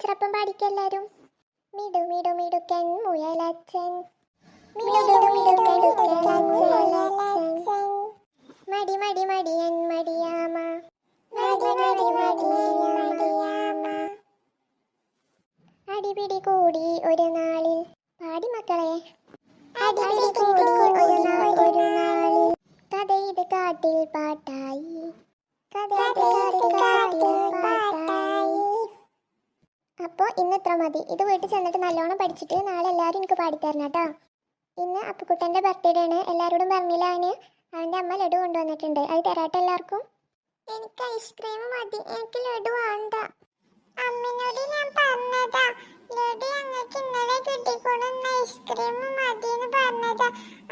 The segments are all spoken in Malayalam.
ടീച്ചറപ്പം പാടിക്കെല്ലാരും. മിടു മിടു മിടുക്കൻ മുയലച്ചൻ. മിടു മടി മടി മടിയൻ മടിയാമ. അടിപിടി കൂടി ഒരു നാളിൽ. പാടി മക്കളെ. അടിപിടി കൂടി ഒരു നാളിൽ. കഥ ഇത് കാട്ടിൽ പാട്ടായി അപ്പോൾ ഇന്ന് ഇത്ര മതി. ഇത് വീട്ടിൽ ചെന്നിട്ട് നല്ലോണം പഠിച്ചിട്ട് നാളെ എല്ലാവരും എനിക്ക് പാടിത്തരണം കേട്ടോ. ഇന്ന് അപ്പുക്കുട്ടന്റെ ബർത്ത്ഡേ ആണ്. എല്ലാവരോടും പറഞ്ഞില്ല അവന്? അവന്റെ അമ്മ ലഡു കൊണ്ടുവന്നിട്ടുണ്ട്. അത് തരാട്ടെ എല്ലാവർക്കും. എനിക്ക് ഐസ്ക്രീം മതി. എനിക്ക് ലഡു വേണ്ട. അമ്മിനോട് ഞാൻ പറഞ്ഞതാ. ലഡു ഞങ്ങൾക്ക് ഇന്നലെ കിട്ടിക്കൊണ്ടുന്ന ഐസ്ക്രീം മതി എന്ന് പറഞ്ഞതാ.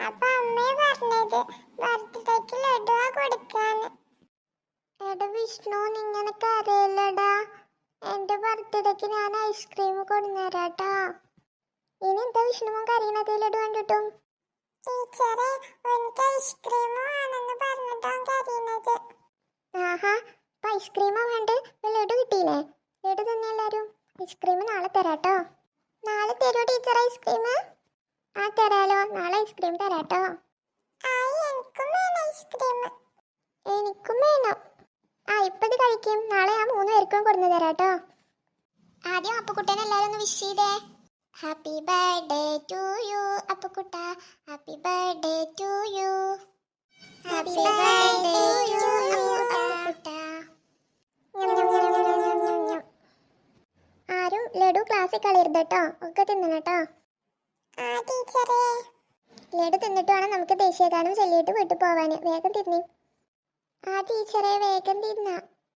അപ്പൊ അമ്മയെ പറഞ്ഞത്. ബർത്ത്ഡേക്ക് ലഡുവാ കൊടുക്കാന്. എടാ വിഷ്ണു ബർത്ത്ഡേക്ക് ഞാൻ ഐസ്ക്രീം കൊണ്ടുവരാട്ടോ ഇനി എന്താ വിഷ്ണുവും കരയണത് ലഡു കണ്ടിട്ടും? ടീച്ചറെ എനിക്ക് ഐസ്ക്രീം വേണമെന്ന് ആഹാ അപ്പൊ ഐസ്ക്രീമാ വേണ്ട? ഇപ്പൊ ലഡു കിട്ടിയില്ലേ? ലഡു തന്നെ എല്ലാരും. ഐസ്ക്രീം നാളെ തരാട്ടോ. നാളെ തരൂ ടീച്ചർ ഐസ്ക്രീം ആ തരാലോ. നാളെ ഐസ്ക്രീം തരാട്ടോ. എനിക്കും വേണം ഐസ്ക്രീം എനിക്കും വേണം. ആ ഇപ്പത് കഴിക്കും. നാളെ ആ മൂന്ന് പേർക്കും കൊടുന്നു തരാട്ടോ. ആദ്യം അപ്പുക്കുട്ടനെ എല്ലാവരും ഒന്ന് വിഷ് ചെയ്തേ. Happy birthday to you Appukutta. Happy birthday to you happy birthday to you Appukutta. ആരും? ലഡു ക്ലാസ്സിൽ കളയരുത് കേട്ടോ ഒക്കെ തിന്നണം കേട്ടോ ലഡു തിന്നിട്ട് വേണം നമുക്ക് ദേശീയഗാനം ചൊല്ലിയിട്ട് വീട്ടിൽ പോവാൻ വേഗം തിന്നി ആ ടീച്ചറെ വേഗം തിന്ന